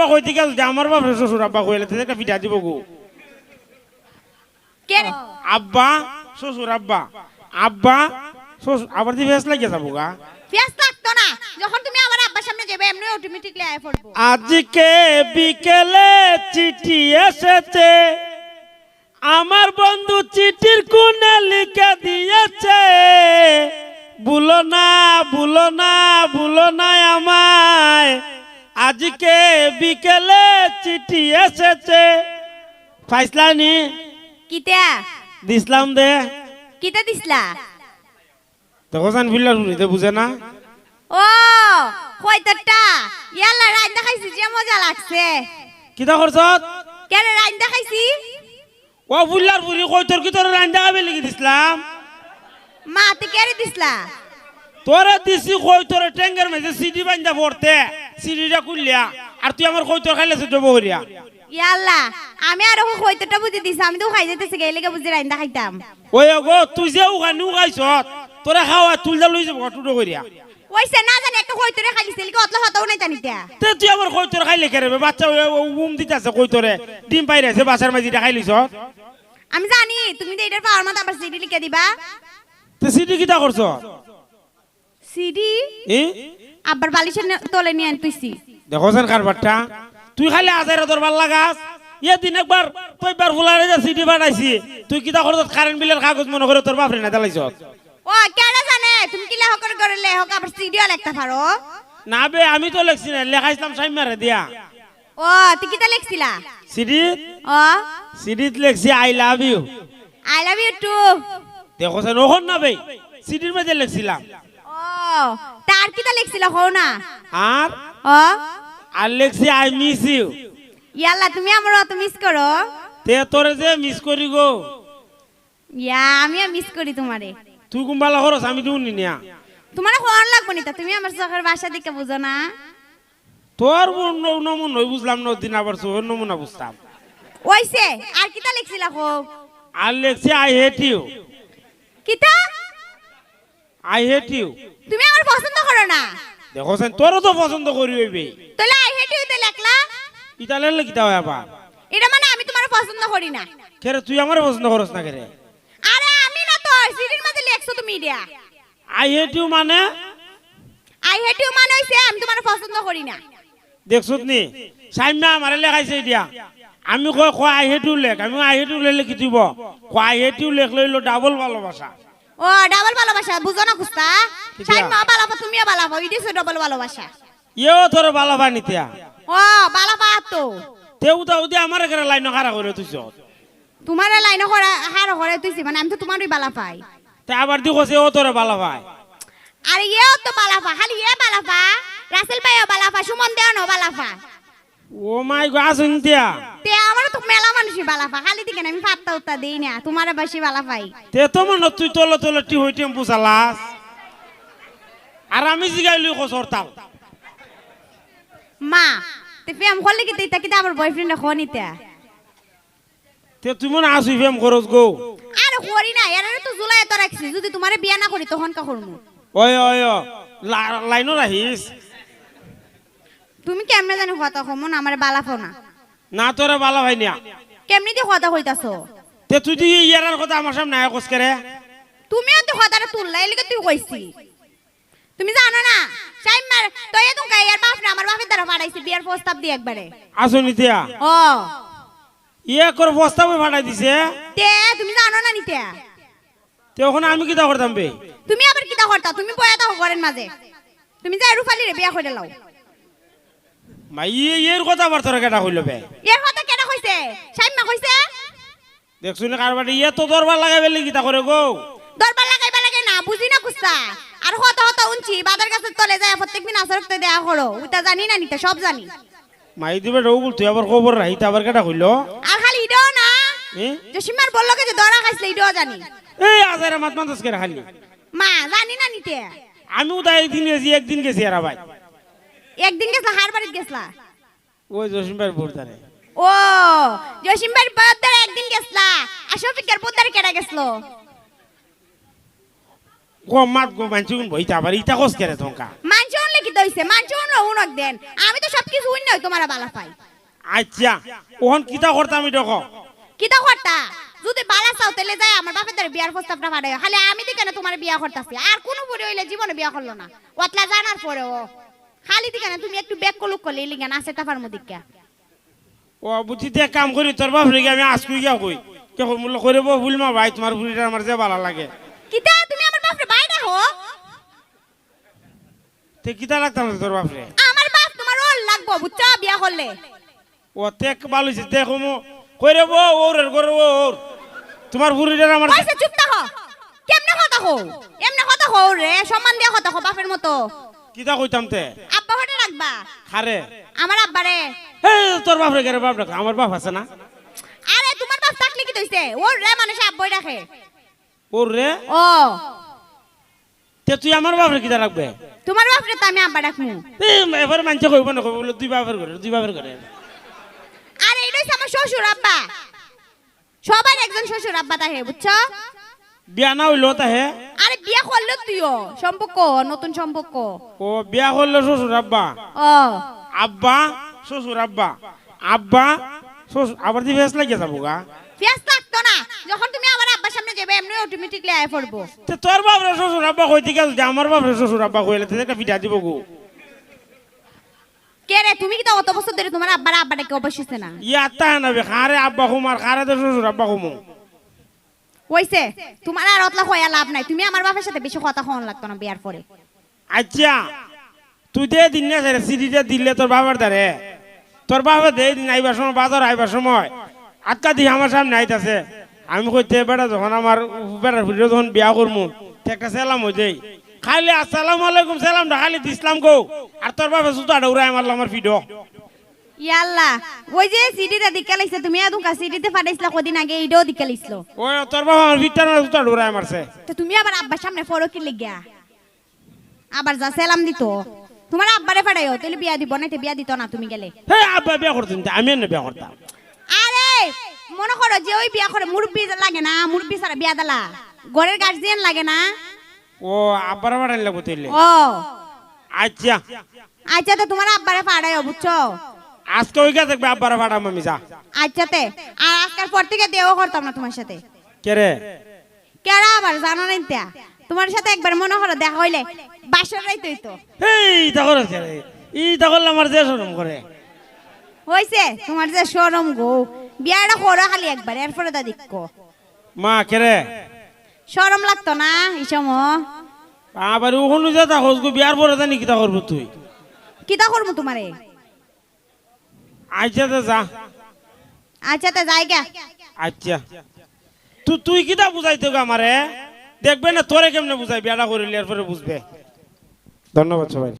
আব্বা কই থেকে যে আমার বাপ শ্বশুর আব্বা কইলে তো একটা পিঠা দিব গো? আব্বা শ্বশুর আব্বা। আব্বা শ্বশুর আবার দিয়ে ভেস লাগিয়ে যাব গা। পেঁয়াজ লাগতো না। যখন তুমি আমার আব্বার সামনে যাবে এমনি অটোমেটিকলি আয় পড়ব। আজকে বিকেলে চিঠি এসেছে। আমার বন্ধু চিঠির কোণে লিখে দিয়েছে। ভুলো না ভুলো না ভুলো না আমায়। আজকে বিকেলে চিঠি এসেছে। ফাইসলানি কিতা? দিসলাম দে। কিতা দিছলা দেখো জান ফিল্লার শুনিতে বুঝে না? ও কয়তারটা ইয়াল্লা রাইন দেখাইছি যে মজা লাগছে। কিতা করছত কেন রাইন দেখাইছি? ও ফুল্লার ফুরি কই তোর কি তোর রান্দা খাবে লিখে দিসলাম মা তে কেড়ে দিছলা? তোরে দিছি কই তোরে ট্যাঙ্গের মাঝে সিডি বান্ধা পড়তে সিডিটা খুললিয়া আর তুই আমার কই তোর খাইলে সুযোগ বহরিয়া ইয়াল্লা আমি আর কয়তারটা বুঝে দিছি আমি তো খাই যেতেছি গেলে বুঝে রাইন দেখাইতাম ওই গো তুই যে উখানি উখাইছ তোরে খাওয়া তুলদা লই যাব টুটো করিয়া ওইসে না জানি একটা কয়তারে খাইছে লিগে অতলা হতাও নাই জানিতা তে তুই আমার কই তোর খাইলে কেরে বাচ্চা উম দিতাছে কই তোরে ডিম পাইরাছে বাসার মাঝে খাই লিছ। আমি জানি তুমি তো এটার পাওয়ার মতো আবার সিডি লিখে দিবা। তে সিডি কিটা করছ সিডি ই? আব্বার বালিশের নে- তলে নিয়ে আনতেছি। দেখো সেন কারবারটা। তুই খালি আজারে তোর ভালো লাগাস। ইয়ে দিন একবার তুই বার ফুলারে যে সিডি বানাইছি তুই কিটা করছ কারেন্ট বিলের কাগজ মনে করে তোর বাপরে না দালাইছ ও কেন জানে? তুমি কি লেখক করে লেখক? আবার সিডিও লিখতে পারো? না বে আমি তো লেখছি না লেখাইছিলাম সাইমারে দিয়া। ও তুই কিতা লিখছিলা? সিডি? ও। সিডিত লেখছি I love you. I love you too. দেখো সেন ওখন না বে সিডির মধ্যে লেখছিলাম। তার কিতা লিখছিলা হও না। আর? ও আর লেখছি আই মিস ইউ ইয়াল্লা তুমি আমার অত মিস করো। তে তোরে যে মিস করি গো। ইয়া আমিও মিস করি তোমারে। তুই কুম্বালা খরচ আমি দিউন নি নিয়া। তোমার হওয়ার লাগবো নি তা তুমি আমার চোখের বাসা দেখে বুঝো না। তোর নমুন হই বুঝলাম না দিন আবার সোহের নমুনা বুঝতাম। ওইসে আর কিতা লিখছিলা হো আর লেখছি আই হেট ইউ কিতা? আই হেট ইউ তুমি আমার পছন্দ করো না। দেখো সেন তোরও তো পছন্দ করি হইবে। তাহলে আই হেট ইউ তে লেখলা? ইটা লেখলে কিতা হয় আবার। এটা মানে আমি তোমার পছন্দ করি না। কেরে তুই আমার পছন্দ করস না কেরে আরে আমি না তো সিডির মধ্যে লেখছো তুমি এটা। আই হেট ইউ মানে? আই হেট ইউ মানে হইছে আমি তোমার পছন্দ করি না। দেখছত নি সাইমা আমারে লেখাইছে দিয়া। আমি কয় কয় আই হেট ইউ লেখ? আমি আই হেট ইউ লেখলে কি দিব। কয় আই হেট ইউ লেখ লইলো ডাবল ভালোবাসা। ও ডাবল ভালোবাসা বুঝো না কুস্তা কিতা? সাইন মা বালাপা তুমিও বালাপা ইডিছো ডাবল ভালোবাসা। ইয়েও তোর ভালোবা নিতিয়া ও বালাপা তো। তেও দাও দিয়ে আমার এখানে লাইন খারা করে তুইছ তোমার লাইন করা হার করে তুইছি মানে আমি তো তোমারই বালা পাই তে আবার দি কছে ও তোর ভালো ভাই আরে ইয়েও তো বালাপা খালি ইয়ে বালাপা রাসেল ভাইও বালাপা সুমন দেও নো বালাপা ও মাই গো আসুন দিয়া তে আমারও তো মেলা মানুষই বালাপা খালি দিকে আমি পাত্তা উত্তা দেই না তোমার বেশি বালা পাই। তে তো মন তুই তলে তলে টি হই টেম্পু চালাস। আর আমি জিগাইলি কসরতাম মা তে প্রেম করলে কি তা কিতা আমার বয়ফ্রেন্ড এখন তে তুই মনে আসুই ফেম খরচ গো। আরে করি না এর তো জুলাই তো রাখছি। যদি তোমারে বিয়া না করি তখন কা করমু। ওই ওই ও, লা- লাইনত আহিস। তুমি কেমনে জানি কথা কমন আমার বালা ফো না। না তোরে ভালো ভাই নিয়া কেমনি দিয়ে কথা কইতাছো? তে তুই দি ইয়ার কথা আমার সামনে আয় কস করে? তুমিও তো কথাটা তুললা এলিকে তুই কইছি। তুমি জানো না টাইম মার তো এ তুমি এর বাপ না আমার বাপের দ্বারা পাঠাইছি বিয়ার প্রস্তাব দিয়ে একবারে। আসুন নিতিয়া ও ইয়ে করে বস্তাবে ফাটাই দিছে? তে তুমি জানো না নিতে তে ওখানে আমি কিতা করতাম বে? তুমি আবার কিতা করতা? তুমি বয়া তো ঘরের মাঝে তুমি যা রুফালি রে বিয়া করে লাও। মা ইয়ে কথা কেটা হইল বে? এর কথা কেন কইছে? সাইমা কইছে? দেখছুন কারবাটি ইয়ে তো দরবার লাগাই বেলে কিতা করে গো। দরবার লাগাইবা লাগে না বুঝি না কুস্তা আর হত হত উনছি বাজার কাছে তলে যায় প্রত্যেকদিন আসরতে দেয়া করো ওটা জানি না নিতে সব জানি। মাই দিবে রৌ তুই আবার খবর রাহিতে আবার কেটা হইল আর খালি ইডো না? যে সীমার বলল যে দরা খাইছিল ইডো জানি। এই আজারে মাত মাতাস করে খালি? মা জানি না নিতে। আমিও তাই একদিন গেছি একদিন গেছি আর ভাই। একদিন গেছলা হার বাড়িতে গেছলা? ওই জসিম ভাইয়ের ভোরদারে ও জসিম ভাই বদ্দারে একদিন গেছলা? আর শফিকের বদ্দারে কেডা গেছলো? গো মাত গো মানছি কোন বইতা আবার ইটা কস করে থঙ্কা মানছে অনলে কি দইছে মানছে অনলে উনক দেন। আমি তো সব কিছু উন্ন নয় তোমার বালা পাই। আচ্ছা ওহন কিতা করতাম এটা ক কিতা করতা? যদি বালা চাও তাহলে যায় আমার বাপের দ্বারা বিয়ার প্রস্তাবটা পাঠায় খালি আমি দিকে না তোমার বিয়া করতেছি আর কোনো পরে হইলে জীবনে বিয়া করল না। ওতলা জানার পরেও। খালি দিকে না তুমি একটু বেক কলুক করলে লিগা না সেটা পারমু দিকা ও বুঝি দিয়ে কাম করি তোর বাপ রেগে আমি আজকুই গিয়া কই? কে মূল্য করে ভুল মা ভাই তোমার বুড়িটা আমার যে ভালো লাগে। কিতা তুমি আমার বাপরে বাইরে হো তে কিতা লাগতাম না তোর বাপরে? আমার বাপ তোমার ওর লাগবো বুঝছ বিয়া করলে। ও তেক ভালো হয়েছে দেখো মো কইরে বো ওর এর করে ও ওর। তোমার বুড়িটার আমার চুপ থাকো। কেমনে কথা হো এমনে কথা হো রে সম্মান দিয়া কথা হো বাপের মতো। কিতা কইতাম তে? আব্বা হটে রাখবা? খারে। আমার আব্বারে। হে তোর বাপ রে বাপ রাখো আমার বাপ আছে না? আরে তোমার বাপ থাকলে কি দইছে ওর রে মানুষ আব্বই রাখে। ওর রে? ও। তে তুই আমার বাপ রে কিতা রাখবে? তোমার বাপরে তো আমি আব্বা রাখমু। এবার মানছে কইব না কইব দুই বাপের করে দুই বাপের করে আরে এটা আমার শ্বশুর আব্বা। সবার একজন শ্বশুর আব্বা তাহে বুঝছ? বিয়া না হইল তা হে। আরে বিয়া করল তুইও সম্পর্ক নতুন সম্পর্ক। ও বিয়া করল শ্বশুর আব্বা। ও। আব্বা শ্বশুর আব্বা। আব্বা শ্বশুর আবার দি বেশ লাগিয়ে যাব গা। লাগতো না। যখন তুমি আমার আব্বার সামনে যাবে এমনি অটোমেটিকলি আয় পড়ব। তে তোর বাপ রে শ্বশুর আব্বা কই থেকে যে আমার বাপ রে শ্বশুর আব্বা কইলে তে একটা পিঠা দিব গো। কে রে তুমি কি তো অত বছর ধরে তোমার আব্বার আব্বাটাকে অবশ্যই না? ইয়া তা না বে খারে আব্বা কুমার খারে তো শ্বশুর আব্বা কুমু হইছে তোমার আর অতলা হইয়া লাভ নাই। তুমি আমার বাপের সাথে বেশি কথা হওয়ান লাগতো না বিয়ার পরে। আচ্ছা তুই দে দিন না স্যার সিডিটা দিলে তোর বাবার দ্বারে, তোর বাবা দে দিন আইবার সময়, বাজার আইবার সময়, আটকা দি আমার সামনে আইতাছে। আমি কইতে, বেটা, যখন আমার বেটার ভিডিও যখন বিয়া করমু, তে একটা সালাম হই দেই। খালি আসসালামু আলাইকুম সালাম খালি দিসলাম গো। আর তোর বাবা জুতা ডৌরাই মারলো আমার ভিডিও। ইয়াল্লা ওই যে সিডিটা দিকে লাইছে তুমি আদুকা সিডিতে পাঠাইছিলা কদিন আগে এইটাও দিকে লাইছিল ওই তোর বাবা আমার ভিতর জুতা ডৌরাই মারছে তো তুমি আবার আব্বার সামনে ফরো কি আবার যা সেলাম দিত। তোমার আব্বারে পাঠাইও তাহলে বিয়া দিব না বিয়া দিত না তুমি গেলে। হে আব্বা বিয়া করতেন আমি এনে বিয়া করতাম আরে মনে করো যে ওই বিয়া করে মুরব্বি লাগে না মুরব্বি সারা বিয়া দিলা। ঘরের গার্জিয়ান লাগে না। ও আব্বার বাড়াই লাগবো ও আচ্ছা। আচ্ছা তো তোমার আব্বারে পাঠাইও বুঝছ? আজকে ওই গা দেখবে আব্বার ভাড়াম আমি যা। আচ্ছা তে আর আজকাল পর থেকে দেও করতাম না তোমার সাথে। কে রে? কেরা আবার জানো না তা তোমার সাথে একবার মনে করো দেখা হইলে বাসর রাইতই তো এই তখন কে রে? এই তখন আমার যে শরম করে হইছে তোমার যে শরম গো। বিয়াটা করো খালি একবার এরপরে দা দেখো মা কে রে? শরম লাগতো না এই সময়। আবার ওখানে যা তা হসগু বিয়ার পরে জানি কিতা করব তুই। কিতা করব তোমারে? আচ্ছা তো যা। আচ্ছা তো যাই গা। আচ্ছা। তুই তুই কিতা বুঝাইতে গো আমারে? দেখবে না তোরে কেমনে বুঝাইবি? বিয়াটা করিলে এরপরে বুঝবে। ধন্যবাদ সবাই।